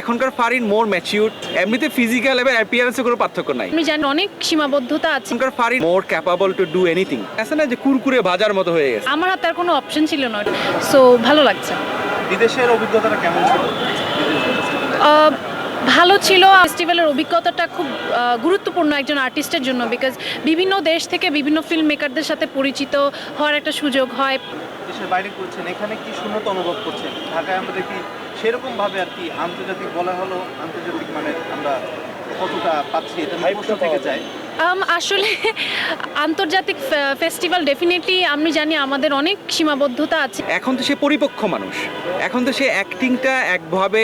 এখনকার Farin more mature এমনিতে physical এবং অ্যাপিয়ারেন্সে কোনো পার্থক্য নাই। আমি জানি অনেক সীমাবদ্ধতা আছে। এখনকার Farin more capable to do anything আছে না যে কুরকুরে বাজার মতো হয়ে গেছে? আমার হাতে আর কোনো অপশন ছিল না সো ভালো লাগছে। বিদেশের অভিজ্ঞতাটা কেমন ছিল? ভালো ছিল ফেস্টিভ্যালের অভিজ্ঞতাটা খুব গুরুত্বপূর্ণ একজন আর্টিস্টের জন্য বিকজ বিভিন্ন দেশ থেকে বিভিন্ন ফিল্ম মেকারদের সাথে পরিচিত হওয়ার একটা সুযোগ হয়। দেশের বাইরে করছেন এখানে কি শূন্যতা অনুভব করছেন? ঢাকায় আমরা দেখি সেরকম ভাবে আর কি আন্তর্জাতিক বলা হলো আন্তর্জাতিক মানে আমরা কতটা পাচ্ছি এটা থেকে যায়। আম, আসলে আন্তর্জাতিক ফেস্টিভ্যাল ডেফিনেটলি আমি জানি আমাদের অনেক সীমাবদ্ধতা আছে। এখন তো সে পরিপক্ষ মানুষ। এখন তো সে অ্যাক্টিংটা একভাবে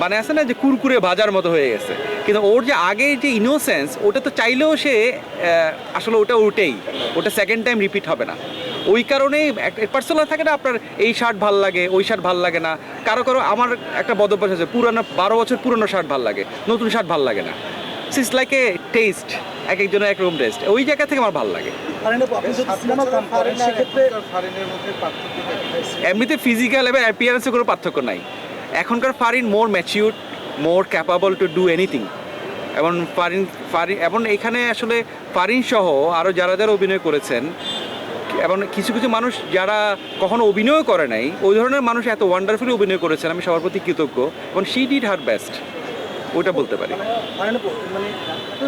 মানে আছে না যে কুরকুরে ভাজার মতো হয়ে গেছে। কিন্তু ওর যে আগে যে ইনোসেন্স ওটা তো চাইলেও সে আসলে ওটা ওটাই ওটা সেকেন্ড টাইম রিপিট হবে না। ওই কারণেই পার্সোনাল থাকে না আপনার এই শার্ট ভালো লাগে ওই শার্ট ভালো লাগে না। কারও কারও আমার একটা বদভ্যাস আছে পুরানো বারো বছর পুরনো শার্ট ভালো লাগে নতুন শার্ট ভালো লাগে না। ইটস লাইক এ টেস্ট এক একজনের এক রকম টেস্ট ওই জায়গা থেকে আমার ভালো লাগে। এমনিতে ফিজিক্যাল এবং অ্যাপিয়ারেন্সে কোনো পার্থক্য নাই। এখনকার Farin more mature more capable to do anything এবং ফারিন ফারিন এবং এখানে আসলে ফারিন সহ আরও যারা যারা অভিনয় করেছেন, এবং কিছু কিছু মানুষ যারা কখনো অভিনয় করে নাই, ওই ধরনের মানুষ এত ওয়ান্ডারফুলি অভিনয় করেছেন, আমি সবার প্রতি কৃতজ্ঞ, এবং শি ডিড হার বেস্ট ওটা বলতে পারি। মানে মানে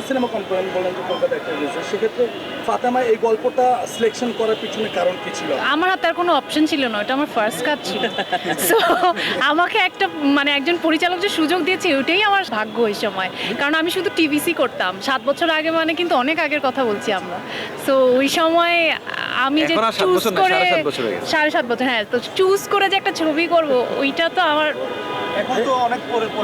সিনেমা কম করেন যে কলকাতা একটা সেক্ষেত্রে ফাতেমা এই গল্পটা সিলেকশন করার পিছনে কারণ কি ছিল? আমার হাতে আর কোনো অপশন ছিল না এটা আমার ফার্স্ট কাজ ছিল। সো আমাকে একটা মানে একজন পরিচালক যে সুযোগ দিয়েছে ওইটাই আমার ভাগ্য ওই সময়। কারণ আমি শুধু টিভিসি করতাম। সাত বছর আগে মানে কিন্তু অনেক আগের কথা বলছি আমরা। সো ওই সময় আমি যে চুজ করে সাড়ে সাত বছর সাড়ে সাত বছর হ্যাঁ। তো চুজ করে যে একটা ছবি করব ওইটা তো আমার এখন তো অনেক পরে পরে